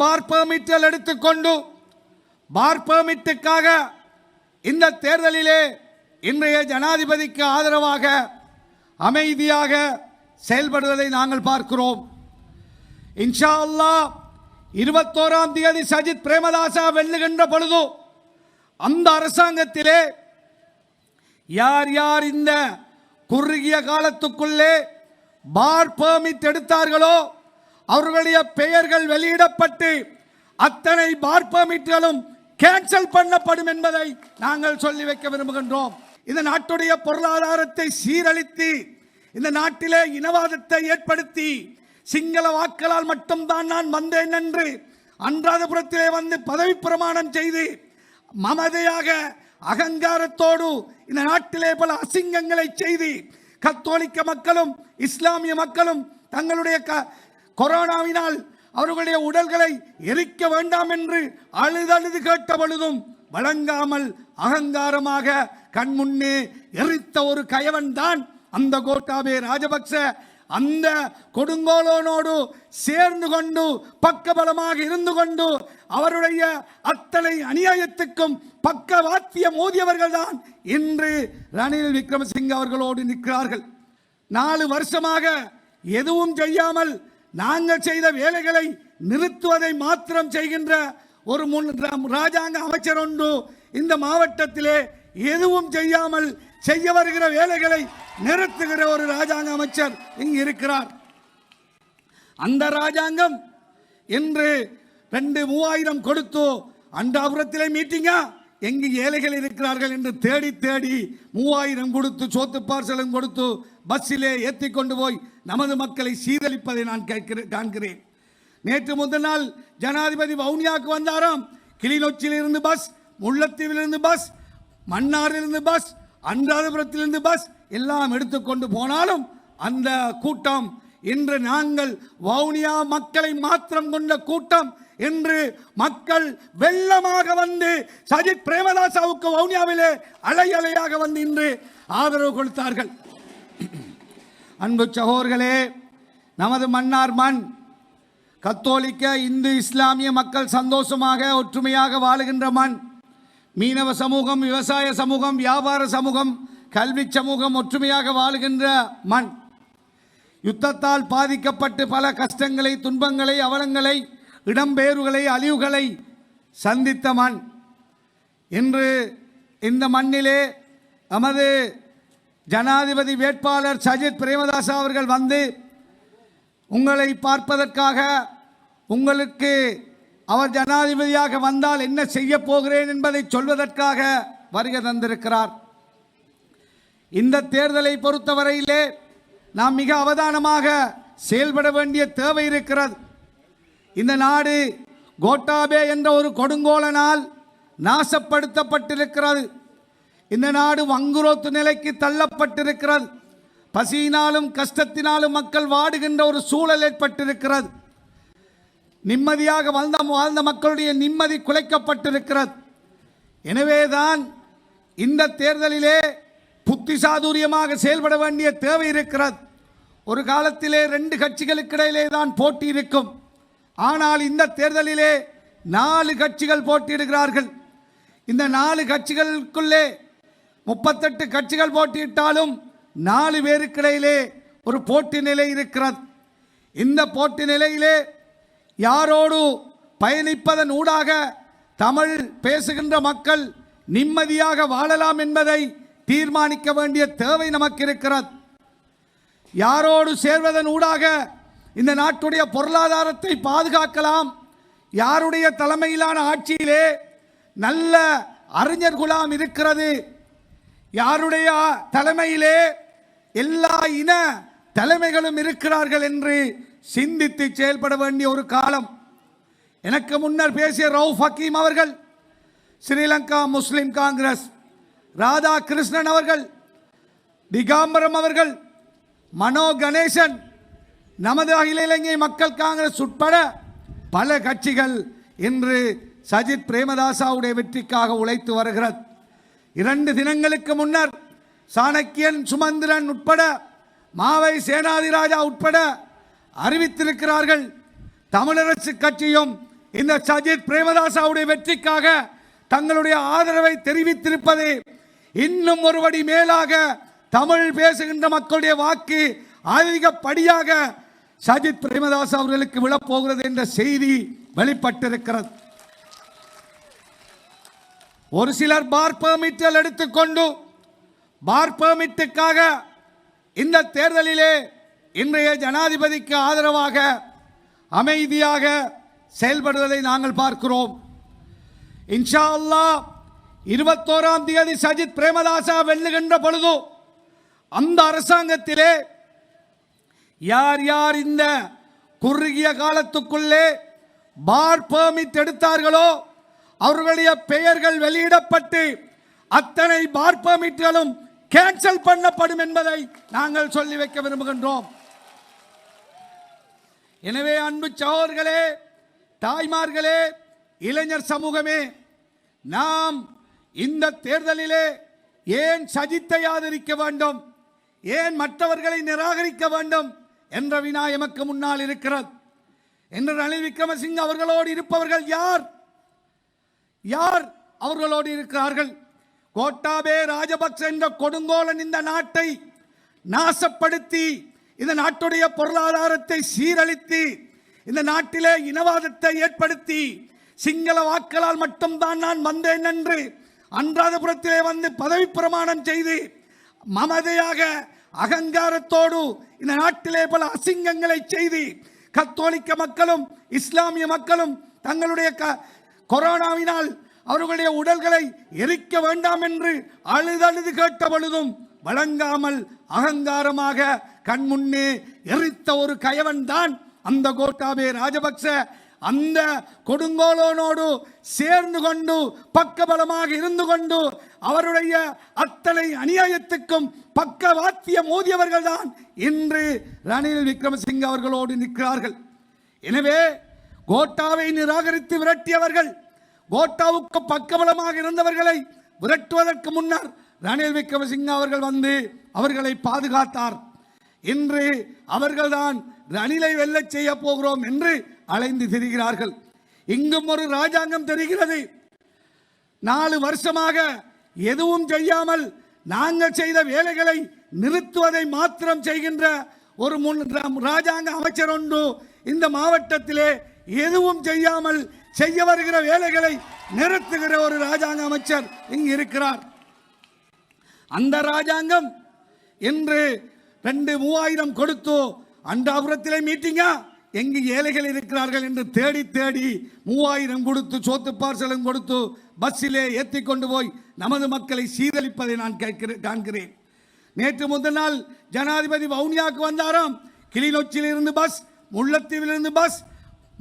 பார் பெர்மிட்டல் எடுத்துக்கொண்டு பார் பெர்மிட்டுக்காக இந்த தேர்தலிலே இன்றைய ஜனாதிபதிக்கு ஆதரவாக அமைதியாக செயல்படுவதை நாங்கள் பார்க்கிறோம். இன்ஷா அல்லாஹ் இருபத்தோராம் தேதி சஜித் பிரேமதாசா வெல்லுகின்ற பொழுது அந்த அரசாங்கத்திலே யார் யார் இந்த குறுகிய காலத்துக்குள்ளே பார் பெர்மிட் எடுத்தார்களோ அவர்களுடைய பெயர்கள் வெளியிடப்பட்டு அத்தனை பார் கேன்சல் பண்ணப்படும் என்பதை நாங்கள் சொல்லி வைக்க விரும்புகின்றோம். இந்த நாட்டுடைய பொருளாதாரத்தை சீரழித்து இந்த நாட்டிலே இனவாதத்தை ஏற்படுத்தி சிங்கள வாக்களால் மட்டும்தான் நான் வந்தேன் என்று அன்றாதபுரத்திலே வந்து பதவி பிரமாணம் செய்து மமதையாக அகங்காரத்தோடு இந்த நாட்டிலே பல அசிங்கங்களை செய்து கத்தோலிக்க மக்களும் இஸ்லாமிய மக்களும் தங்களுடைய க- கொரோனாவினால் அவர்களுடைய உடல்களை எரிக்க வேண்டாம் என்று அழுதழுது கேட்ட பொழுதும் வழங்காமல் அகங்காரமாக கண்முன்னே எரித்த ஒரு கயவன் தான் அந்த கோட்டாபே ராஜபக்ச. அந்த கொடுங்கோலோனோடு சேர்ந்து கொண்டு பக்கபலமாக இருந்து கொண்டு அவருடைய அத்தனை அநியாயத்துக்கும் பக்க வாத்தியம் மோதியவர்கள் தான் இன்று ரணில் விக்ரமசிங்க அவர்களோடு நிற்கிறார்கள். நாலு வருஷமாக எதுவும் செய்யாமல் நாங்கள் செய்த வேலைகளை நிறுத்துவதை மாத்திரம் செய்கின்ற ஒரு முன் ராஜாங்க அமைச்சர் ஒன்று இந்த மாவட்டத்திலே எதுவும் செய்யாமல் செய்ய வருகிற வேலைகளை நிறுத்துகிற ஒரு ராஜாங்க அமைச்சர் இங்கு இருக்கிறார். அந்த ராஜாங்கம் இன்று ரெண்டு மூவாயிரம் கொடுத்து அண்டாபுரத்திலே மீட்டிங்கா? எங்கு ஏழைகள் இருக்கிறார்கள் என்று தேடி தேடி மூவாயிரம் கொடுத்து சோத்து பார்சலும் கொடுத்து பஸ்ஸிலே ஏற்றி கொண்டு போய் நமது மக்களை சீரழிப்பதை நான் கேட்கிறேன் காண்கிறேன். நேற்று முதல் நாள் ஜனாதிபதி வவுனியாவுக்கு வந்தாராம். கிளிநொச்சியிலிருந்து பஸ் முள்ளத்தீவிலிருந்து பஸ் மன்னாரிலிருந்து பஸ் அன்றாதபுரத்திலிருந்து பஸ் எல்லாம் எடுத்துக்கொண்டு போனாலும் அந்த கூட்டம் இன்று நாங்கள் வவுனியா மக்களை மாத்திரம் கொண்ட கூட்டம். என்று மக்கள் வெள்ளமாக வந்து சஜித் பிரேமதாசாவுக்கு வவுனியாவிலே அலை அலையாக வந்து இன்று ஆதரவு கொடுத்தார்கள். அன்பு சகோர்களே நமது மன்னார் மண் கத்தோலிக்க இந்து இஸ்லாமிய மக்கள் சந்தோஷமாக ஒற்றுமையாக வாழுகின்ற மண். மீனவ சமூகம் விவசாய சமூகம் வியாபார சமூகம் கல்வி சமூகம் ஒற்றுமையாக வாழுகின்ற மண். யுத்தத்தால் பாதிக்கப்பட்டு பல கஷ்டங்களை துன்பங்களை அவலங்களை இடம்பெயர்வுகளை அழிவுகளை சந்தித்த மண். இன்று இந்த மண்ணிலே நமது ஜனாதிபதி வேட்பாளர் சஜித் பிரேமதாசா அவர்கள் வந்து உங்களை பார்ப்பதற்காக உங்களுக்கு அவர் ஜனாதிபதியாக வந்தால் என்ன செய்ய போகிறேன் என்பதை சொல்வதற்காக வருகை தந்திருக்கிறார். இந்த தேர்தலை பொறுத்தவரையிலே நாம் மிக அவதானமாக செயல்பட வேண்டிய தேவை இருக்கிறது. இந்த நாடு கோட்டாபே என்ற ஒரு கொடுங்கோலனால் நாசப்படுத்தப்பட்டிருக்கிறது. இந்த நாடு வங்குரோத்து நிலைக்கு தள்ளப்பட்டிருக்கிறது. பசியினாலும் கஷ்டத்தினாலும் மக்கள் வாடுகின்ற ஒரு சூழல் ஏற்பட்டிருக்கிறது. நிம்மதியாக வாழ்ந்த வாழ்ந்த மக்களுடைய நிம்மதி குலைக்கப்பட்டிருக்கிறது. எனவேதான் இந்த தேர்தலிலே புத்தி சாதுரியமாக செயல்பட வேண்டிய தேவை இருக்கிறது. ஒரு காலத்திலே ரெண்டு கட்சிகளுக்கு இடையிலே தான் போட்டி இருக்கும். ஆனால் இந்த தேர்தலிலே நாலு கட்சிகள் போட்டியிடுகிறார்கள். இந்த நாலு கட்சிகளுக்குள்ளே முப்பத்தெட்டு கட்சிகள் போட்டியிட்டாலும் நாலு பேருக்கிடையிலே ஒரு போட்டி நிலை இருக்கிறது. இந்த போட்டி நிலையிலே யாரோடு பயணிப்பதன் ஊடாக தமிழ் பேசுகின்ற மக்கள் நிம்மதியாக வாழலாம் என்பதை தீர்மானிக்க வேண்டிய தேவை நமக்கு இருக்கிறது யாரோடு சேர்வதன் ஊடாக இந்த நாட்டுடைய பொருளாதாரத்தை பாதுகாக்கலாம். யாருடைய தலைமையிலான ஆட்சியிலே நல்ல அறிஞர் குலாம் இருக்கிறது. யாருடைய தலைமையிலே எல்லா இன தலைமைகளும் இருக்கிறார்கள் என்று சிந்தித்து செயல்பட வேண்டிய ஒரு காலம். எனக்கு முன்னர் பேசிய ரவுஃப் ஹக்கீம் அவர்கள் ஸ்ரீலங்கா முஸ்லிம் காங்கிரஸ் ராதா கிருஷ்ணன் அவர்கள் திகாம்பரம் அவர்கள் மனோ கணேசன் நமது அகில இலங்கை மக்கள் காங்கிரஸ் உட்பட பல கட்சிகள் இன்று சஜித் பிரேமதாசாவுடைய வெற்றிக்காக உழைத்து வருகிறது. இரண்டு தினங்களுக்கு முன்னர் சாணக்கியன் சுமந்திரன் உட்பட மாவை சேனாதிராஜா உட்பட அறிவித்திருக்கிறார்கள் தமிழரசு கட்சியும் இந்த சஜித் பிரேமதாசாவுடைய வெற்றிக்காக தங்களுடைய ஆதரவை தெரிவித்திருப்பது இன்னும் ஒருபடி மேலாக தமிழ் பேசுகின்ற மக்களுடைய வாக்கு அதிகப்படியாக சஜித் பிரேமதாஸ் அவர்களுக்கு விழப்போகிறது என்ற செய்தி வெளிப்பட்டிருக்கிறது. ஒரு சிலர் பார் பெர்மிட்டல் எடுத்துக்கொண்டு பார் பெர்மிட்டுக்காக இந்த தேர்தலிலே இன்றைய ஜனாதிபதிக்கு ஆதரவாக அமைதியாக செயல்படுவதை நாங்கள் பார்க்கிறோம். இன்ஷா அல்லாஹ் இருபத்தோராம் தேதி சஜித் பிரேமதாசா வெல்லுகின்ற பொழுது அந்த அரசாங்கத்திலே யார் யார் இந்த குறுகிய காலத்துக்குள்ளே பார் பெர்மிட் எடுத்தார்களோ அவர்களுடைய பெயர்கள் வெளியிடப்பட்டு அத்தனை பார் பெர்மிட்களும் கேன்சல் பண்ணப்படும் என்பதை நாங்கள் சொல்லி வைக்க விரும்புகின்றோம். எனவே அன்பு சகோதர்களே தாய்மார்களே இளைஞர் சமூகமே நாம் இந்த தேர்தலிலே ஏன் சஜித்தை ஆதரிக்க வேண்டும்? ஏன் மற்றவர்களை நிராகரிக்க வேண்டும்? என்ற வினா எமக்கு முன்னால் இருக்கிறது என்று ரணில் விக்ரமசிங்க அவர்களோடு இருப்பவர்கள் யார்? யார் அவர்களோடு இருக்கிறார்கள்? கோட்டாபே ராஜபக்ச என்ற கொடுங்கோலன் இந்த நாட்டை நாசப்படுத்தி இந்த நாட்டுடைய பொருளாதாரத்தை சீரழித்து இந்த நாட்டிலே இனவாதத்தை ஏற்படுத்தி சிங்கள வாக்களால் மட்டும்தான் நான் வந்தேன் என்று அன்றாதபுரத்திலே வந்து பதவி பிரமாணம் செய்து மமதையாக அகங்காரத்தோடு இந்த நாட்டிலே பல அசிங்கங்களை செய்து கத்தோலிக்க மக்களும் இஸ்லாமிய மக்களும் தங்களுடைய க- கொரோனாவினால் அவர்களுடைய உடல்களை எரிக்க வேண்டாம் என்று அழுதழுது கேட்ட பொழுதும் வழங்காமல் அகங்காரமாக கண்முன்னே எரித்த ஒரு கயவன் தான் அந்த கோட்டாபே ராஜபக்ச அந்த கொடுங்கோலோனோடு சேர்ந்து கொண்டு பக்கபலமாக இருந்து கொண்டு அவருடைய அத்தனை அநியாயத்துக்கும் பக்கவாத்திய மோதியவர்கள் தான் இன்று ரணில் விக்ரமசிங்க அவர்களோடு நிற்கிறார்கள். எனவே கோட்டாவை நிராகரித்து விரட்டியவர்கள் கோட்டாவுக்கு பக்கபலமாக இருந்தவர்களை விரட்டுவதற்கு முன்னர் ரணில் விக்ரமசிங்க அவர்கள் வந்து அவர்களை பாதுகாத்தார். இன்று அவர்கள்தான் ரணிலை வெல்லச் செய்ய போகிறோம் என்று அலைந்து திரிகிறார்கள். இங்கும் ஒரு ராஜாங்கம் தெரிகிறது. நாலு வருஷமாக எதுவும் செய்யாமல் நாங்கள் செய்த வேலைகளை நிறுத்துவதை மாத்திரம் செய்கின்ற ஒரு முன் ராஜாங்க அமைச்சர் ஒன்று இந்த மாவட்டத்திலே எதுவும் செய்யாமல் செய்ய வருகிற வேலைகளை நிறுத்துகிற ஒரு ராஜாங்க அமைச்சர் இங்கு இருக்கிறார். அந்த ராஜாங்கம் இன்று ரெண்டு மூவாயிரம் கொடுத்து அண்டாபுரத்திலே மீட்டிங்கா? எங்கு ஏழைகள் இருக்கிறார்கள் என்று தேடி தேடி மூவாயிரம் கொடுத்து சோத்து பார்சலும் கொடுத்து பஸ்ஸிலே ஏற்றி கொண்டு போய் நமது மக்களை சீரழிப்பதை நான் கேட்கிறேன் காண்கிறேன். நேற்று முதல் நாள் ஜனாதிபதி வவுனியாவுக்கு வந்தாராம். கிளிநொச்சியிலிருந்து பஸ் முள்ளத்தீவிலிருந்து பஸ்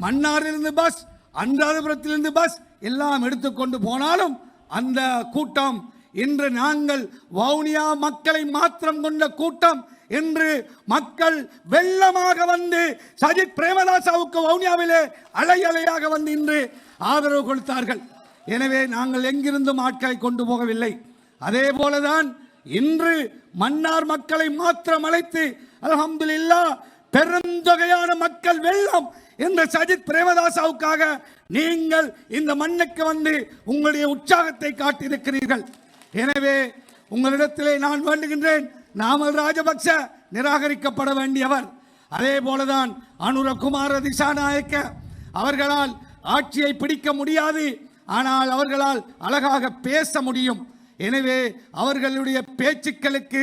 மன்னாரிலிருந்து பஸ் அன்றாதபுரத்திலிருந்து பஸ் எல்லாம் எடுத்துக்கொண்டு போனாலும் அந்த கூட்டம் இன்று நாங்கள் வவுனியா மக்களை மாத்திரம் கொண்ட கூட்டம் என்று மக்கள் வெள்ளமாக வந்து சஜித் பிரேமதாசாவுக்கு வவுனியாவிலே அலை அலையாக வந்து இன்று ஆதரவு கொடுத்தார்கள். எனவே நாங்கள் எங்கிருந்தும் ஆட்களை கொண்டு போகவில்லை. அதே போலதான் இன்று மன்னார் மக்களை மாத்திரம் அழைத்து அல்ஹம்துலில்லாஹ் பெருந்தொகையான மக்கள் வெள்ளம் என்ற சஜித் பிரேமதாசாவுக்காக நீங்கள் இந்த மண்ணுக்கு வந்து உங்களுடைய உற்சாகத்தை காட்டியிருக்கிறீர்கள். எனவே உங்களிடத்திலே நான் வேண்டுகின்றேன் நாமல் ராஜபக்ச நிராகரிக்கப்பட வேண்டியவர். அதே போலதான் அனுரகுமார திசாநாயக்க. அவர்களால் ஆட்சியை பிடிக்க முடியாது. ஆனால் அவர்களால் அழகாக பேச முடியும். எனவே அவர்களுடைய பேச்சுக்களுக்கு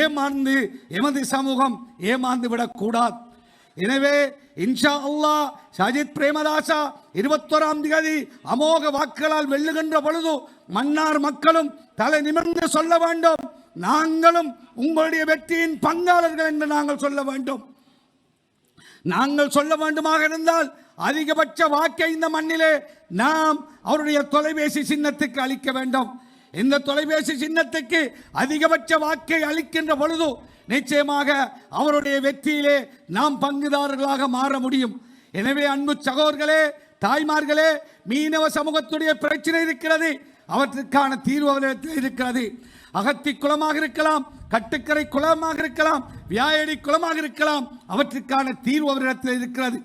ஏமாந்து எமது சமூகம் ஏமாந்து விடக்கூடாது. எனவே இன்ஷா அல்லா சஜித் பிரேமதாசா இருபத்தோராம் தேதி அமோக வாக்குகளால் வெல்லுகின்ற பொழுது மன்னார் மக்களும் தலை நிமிர்ந்து சொல்ல வேண்டும். நாங்களும் உங்களுடைய வெற்றியின் பங்காளர்கள் என்று நாங்கள் சொல்ல வேண்டும். நாங்கள் சொல்ல வேண்டுமாக இருந்தால் அதிகபட்ச வாக்கை இந்த மண்ணிலே நாம் அவருடைய தொலைபேசி சின்னத்துக்கு அளிக்க வேண்டும். இந்த தொலைபேசி சின்னத்துக்கு அதிகபட்ச வாக்கை அளிக்கின்ற பொழுது நிச்சயமாக அவருடைய வெற்றியிலே நாம் பங்குதாரர்களாக மாற முடியும். எனவே அன்பு சகோதர்களே தாய்மார்களே மீனவ சமூகத்துடைய பிரச்சனை இருக்கிறது. அவற்றுக்கான தீர்வு அவரிடத்தில் இருக்கிறது. அகத்தி குளமாக இருக்கலாம் கட்டுக்கரை குளமாக இருக்கலாம் வியாயடி குளமாக இருக்கலாம் அவற்றுக்கான தீர்வு அவரிடத்தில் இருக்கிறது.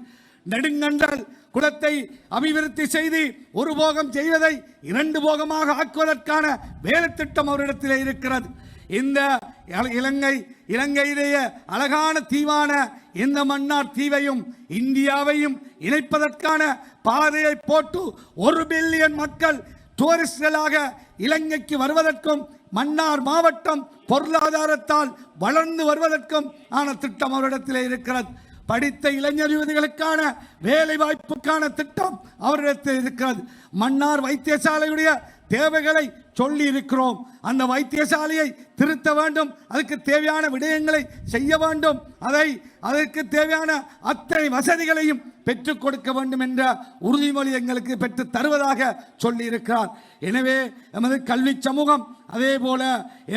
நெடுங்கண்டல் குலத்தை அபிவிருத்தி செய்து ஒரு போகம் செய்வதை இரண்டு போகமாக ஆக்குவதற்கான வேலை திட்டம் அவரிடத்தில் இருக்கிறது. இந்த இலங்கை இலங்கையிலேயே அழகான தீவான இந்த மன்னார் தீவையும் இந்தியாவையும் இணைப்பதற்கான பாதையை போட்டு ஒரு பில்லியன் மக்கள் டூரிஸ்டலாக இலங்கைக்கு வருவதற்கும் மன்னார் மாவட்டம் பொருளாதாரத்தால் வளர்ந்து வருவதற்கும் ஆன திட்டம் அவரிடத்தில் இருக்கிறது. படித்த இளைஞர் யுவதிகளுக்கான வேலை வாய்ப்புக்கான திட்டம் அவரிடத்தில் இருக்கிறது. மன்னார் வைத்தியசாலையுடைய தேவைகளை சொல்லி இருக்கிறோம் அந்த வைத்தியசாலையை திருத்த வேண்டும். அதுக்கு தேவையான விடயங்களை செய்ய வேண்டும். அதை அதற்கு தேவையான அத்தனை வசதிகளையும் பெற்றுக் கொடுக்க வேண்டும் என்ற உறுதிமொழி எங்களுக்கு பெற்று தருவதாக சொல்லியிருக்கிறார். எனவே எமது கல்வி சமூகம் அதே போல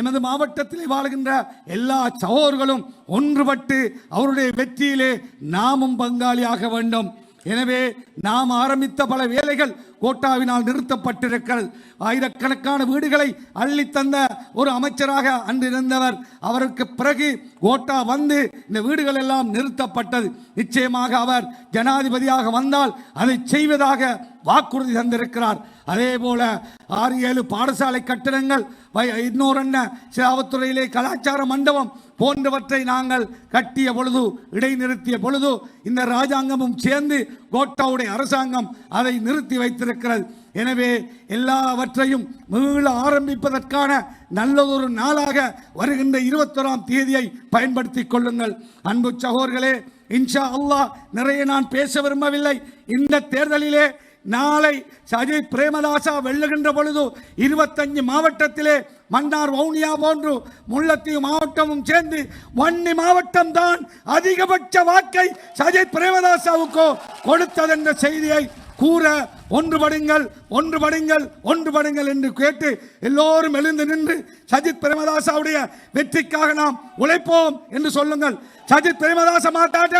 எமது மாவட்டத்தில் வாழ்கின்ற எல்லா சகோதர்களும் ஒன்றுபட்டு அவருடைய வெற்றியிலே நாமும் பங்காளியாக வேண்டும். எனவே நாம் ஆரம்பித்த பல வேலைகள் கோட்டாவினால் நிறுத்தப்பட்டிருக்கிறது. ஆயிரக்கணக்கான வீடுகளை அள்ளித்தந்த ஒரு அமைச்சராக அன்று இருந்தவர் அவருக்கு பிறகு கோட்டா வந்து இந்த வீடுகள் எல்லாம் நிறுத்தப்பட்டது. நிச்சயமாக அவர் ஜனாதிபதியாக வந்தால் அதை செய்வதாக வாக்குறுதி தந்திருக்கிறார். அதே போல ஆறு ஏழு பாடசாலை கட்டிடங்கள் வை- இன்னொரு என்ன சேவத்துறையிலே கலாச்சார மண்டபம் போன்றவற்றை நாங்கள் கட்டிய பொழுது இடைநிறுத்திய பொழுது இந்த ராஜாங்கமும் சேர்ந்து கோட்டாவுடைய அரசாங்கம் அதை நிறுத்தி வைத்திருக்கிறது. எனவே எல்லாவற்றையும் மீள ஆரம்பிப்பதற்கான நல்லதொரு நாளாக வருகின்ற இருபத்தொராம் தேதியை பயன்படுத்திக் கொள்ளுங்கள். அன்பு சகோர்களே இன்ஷா அல்லாஹ் நிறைய நான் பேச விரும்பவில்லை. இந்த தேர்தலிலே நாளை சஜித் பிரேமதாசா வெல்லுகின்ற பொழுது இருபத்தஞ்சு மாவட்டத்திலே மன்னார் வவுனியா போன்று முல்லைத்தீவு மாவட்டமும் சேர்ந்து வன்னி மாவட்டம் தான் அதிகபட்ச வாக்கை சஜித் பிரேமதாசாவுக்கு கொடுத்ததென்ற செய்தியை கூற ஒன்றுபடுங்கள் ஒன்றுபடுங்கள் ஒன்றுபடுங்கள் என்று கேட்டு எல்லோரும் எழுந்து நின்று சஜித் பிரேமதாசாவுடைய வெற்றிக்காக நாம் உழைப்போம் என்று சொல்லுங்கள். சஜித் பிரேமதாச மாத்தாட்ட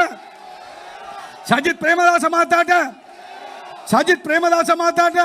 சஜித் பிரேமதாச மாத்தாட்ட சஜித் பிரேமதாச மாத்தாட்ட